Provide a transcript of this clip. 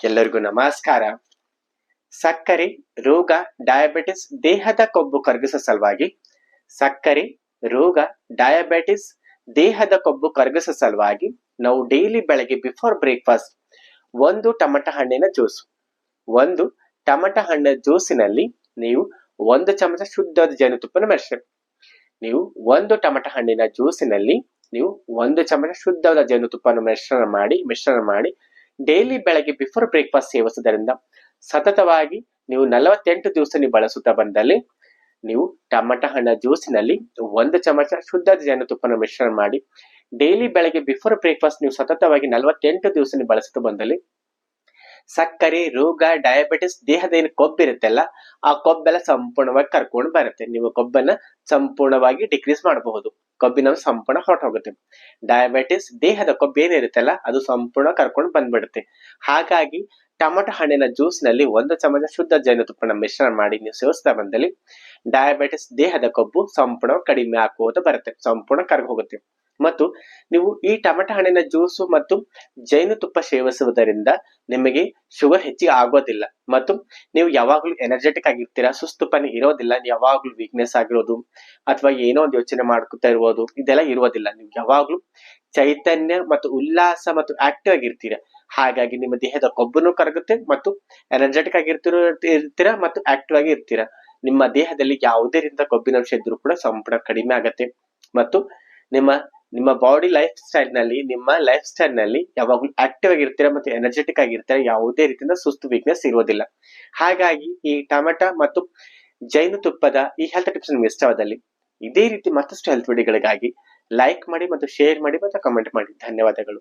ಎಲ್ಲರಿಗೂ ನಮಸ್ಕಾರ. ಸಕ್ಕರೆ, ರೋಗ ಡಯಾಬಿಟಿಸ್ ದೇಹದ ಕೊಬ್ಬು ಕರಗಿಸೋ ಸಲುವಾಗಿ ಸಕ್ಕರೆ, ರೋಗ ಡಯಾಬಿಟಿಸ್ ದೇಹದ ಕೊಬ್ಬು ಕರಗಿಸೋ ಸಲುವಾಗಿ ನಾವು ಡೈಲಿ ಬೆಳಗ್ಗೆ ಬಿಫೋರ್ ಬ್ರೇಕ್ಫಾಸ್ಟ್ ಒಂದು ಟಮಟ ಹಣ್ಣಿನ ಜ್ಯೂಸ್ ಒಂದು ಟಮಟ ಹಣ್ಣಿನ ಜ್ಯೂಸಿನಲ್ಲಿ ನೀವು ಒಂದು ಚಮಚ ಶುದ್ಧವಾದ ಜೇನುತುಪ್ಪನ ಮೆರೆಸಿ ನೀವು ಒಂದು ಟಮಟ ಹಣ್ಣಿನ ಜ್ಯೂಸಿನಲ್ಲಿ ನೀವು ಒಂದು ಚಮಚ ಶುದ್ಧವಾದ ಜೇನುತುಪ್ಪನ ಮಿಶ್ರಣ ಮಾಡಿ ಮಿಶ್ರಣ ಮಾಡಿ ಡೈಲಿ ಬೆಳಗ್ಗೆ ಬಿಫೋರ್ ಬ್ರೇಕ್ಫಾಸ್ಟ್ ಸೇವಿಸುವುದರಿಂದ ಸತತವಾಗಿ ನೀವು ನಲವತ್ತೆಂಟು ದಿವಸ ನೀವು ಬಳಸುತ್ತಾ ಬಂದಲ್ಲಿ ನೀವು ಟಮಟ ಹಣ್ಣ ಜ್ಯೂಸಿನಲ್ಲಿ ಒಂದು ಚಮಚ ಶುದ್ಧ ಜೇನುತುಪ್ಪನ ಮಿಶ್ರಣ ಮಾಡಿ ಡೈಲಿ ಬೆಳಗ್ಗೆ ಬಿಫೋರ್ ಬ್ರೇಕ್ಫಾಸ್ಟ್ ನೀವು ಸತತವಾಗಿ ನಲವತ್ತೆಂಟು ದಿವಸ ನೀವು ಬಳಸುತ್ತಾ ಬಂದಲ್ಲಿ ಸಕ್ಕರೆ, ರೋಗ ಡಯಾಬಿಟಿಸ್ ದೇಹದ ಏನು ಕೊಬ್ಬಿರುತ್ತಲ್ಲ ಆ ಕೊಬ್ಬೆಲ್ಲ ಸಂಪೂರ್ಣವಾಗಿ ಕರ್ಕೊಂಡು ಬರುತ್ತೆ. ನೀವು ಕೊಬ್ಬನ್ನ ಸಂಪೂರ್ಣವಾಗಿ ಡಿಕ್ರೀಸ್ ಮಾಡಬಹುದು. ಕೊಬ್ಬಿನ ಸಂಪೂರ್ಣ ಹೊರಟೋಗುತ್ತೆ. ಡಯಾಬಿಟಿಸ್ ದೇಹದ ಕೊಬ್ಬು ಏನಿರುತ್ತಲ್ಲ ಅದು ಸಂಪೂರ್ಣ ಕರ್ಕೊಂಡು ಬಂದ್ಬಿಡುತ್ತೆ. ಹಾಗಾಗಿ ಟೊಮೆಟೊ ಹಣ್ಣಿನ ಜ್ಯೂಸ್ನಲ್ಲಿ ಒಂದು ಚಮಚ ಶುದ್ಧ ಜೇನುತುಪ್ಪನ ಮಿಶ್ರಣ ಮಾಡಿ ನೀವು ಸೇವಿಸ್ತಾ ಬಂದಲ್ಲಿ ಡಯಾಬಿಟಿಸ್ ದೇಹದ ಕೊಬ್ಬು ಸಂಪೂರ್ಣ ಕಡಿಮೆ ಆಗುವುದು ಬರುತ್ತೆ, ಸಂಪೂರ್ಣ ಕರ್ಗ ಹೋಗುತ್ತೆ ಮತ್ತು ನೀವು ಈ ಟೊಮೆಟೊ ಹಣ್ಣಿನ ಜ್ಯೂಸು ಮತ್ತು ಜೇನುತುಪ್ಪ ಸೇವಿಸುವುದರಿಂದ ನಿಮಗೆ ಶುಗರ್ ಹೆಚ್ಚಿಗೆ ಆಗೋದಿಲ್ಲ. ಮತ್ತು ನೀವು ಯಾವಾಗಲೂ ಎನರ್ಜೆಟಿಕ್ ಆಗಿರ್ತೀರಾ ಸುಸ್ತುಪನೆ ಇರೋದಿಲ್ಲ ಯಾವಾಗ್ಲೂ ವೀಕ್ನೆಸ್ ಆಗಿರೋದು ಅಥವಾ ಏನೋ ಒಂದು ಯೋಚನೆ ಮಾಡ್ಕೊತಾ ಇರ್ಬೋದು, ಇದೆಲ್ಲ ಇರೋದಿಲ್ಲ. ನೀವು ಯಾವಾಗ್ಲೂ ಚೈತನ್ಯ ಮತ್ತು ಉಲ್ಲಾಸ ಮತ್ತು ಆಕ್ಟಿವ್ ಆಗಿರ್ತೀರಾ. ಹಾಗಾಗಿ ನಿಮ್ಮ ದೇಹದ ಕೊಬ್ಬನ್ನು ಕರಗುತ್ತೆ ಮತ್ತು ಎನರ್ಜೆಟಿಕ್ ಆಗಿರ್ತಿರೋ ಇರ್ತೀರಾ ಮತ್ತು ಆಕ್ಟಿವ್ ಆಗಿ ಇರ್ತೀರಾ. ನಿಮ್ಮ ದೇಹದಲ್ಲಿ ಯಾವುದೇ ರೀತಿಯ ಕೊಬ್ಬಿನಂಶ ಇದ್ರೂ ಕೂಡ ಸಂಪೂರ್ಣ ಕಡಿಮೆ ಆಗತ್ತೆ. ಮತ್ತು ನಿಮ್ಮ ನಿಮ್ಮ ಬಾಡಿ ಲೈಫ್ ಸ್ಟೈಲ್ನಲ್ಲಿ, ನಿಮ್ಮ ಲೈಫ್ ಸ್ಟೈಲ್ನಲ್ಲಿ ಯಾವಾಗಲೂ ಆಕ್ಟಿವ್ ಆಗಿರ್ತೀರಾ ಮತ್ತು ಎನರ್ಜೆಟಿಕ್ ಆಗಿರ್ತೀರಾ, ಯಾವುದೇ ರೀತಿಯಿಂದ ಸುಸ್ತು ವೀಕ್ನೆಸ್ ಇರೋದಿಲ್ಲ. ಹಾಗಾಗಿ ಈ ಟೊಮೆಟೊ ಮತ್ತು ಜೈನು ತುಪ್ಪದ ಈ ಹೆಲ್ತ್ ಟಿಪ್ಸ್ ನಿಮ್ಗೆ ಇಷ್ಟವಾದಲ್ಲಿ, ಇದೇ ರೀತಿ ಮತ್ತಷ್ಟು ಹೆಲ್ತ್ ವಿಡಿಯೋಗಳಿಗಾಗಿ ಲೈಕ್ ಮಾಡಿ ಮತ್ತು ಶೇರ್ ಮಾಡಿ ಮತ್ತು ಕಮೆಂಟ್ ಮಾಡಿ. ಧನ್ಯವಾದಗಳು.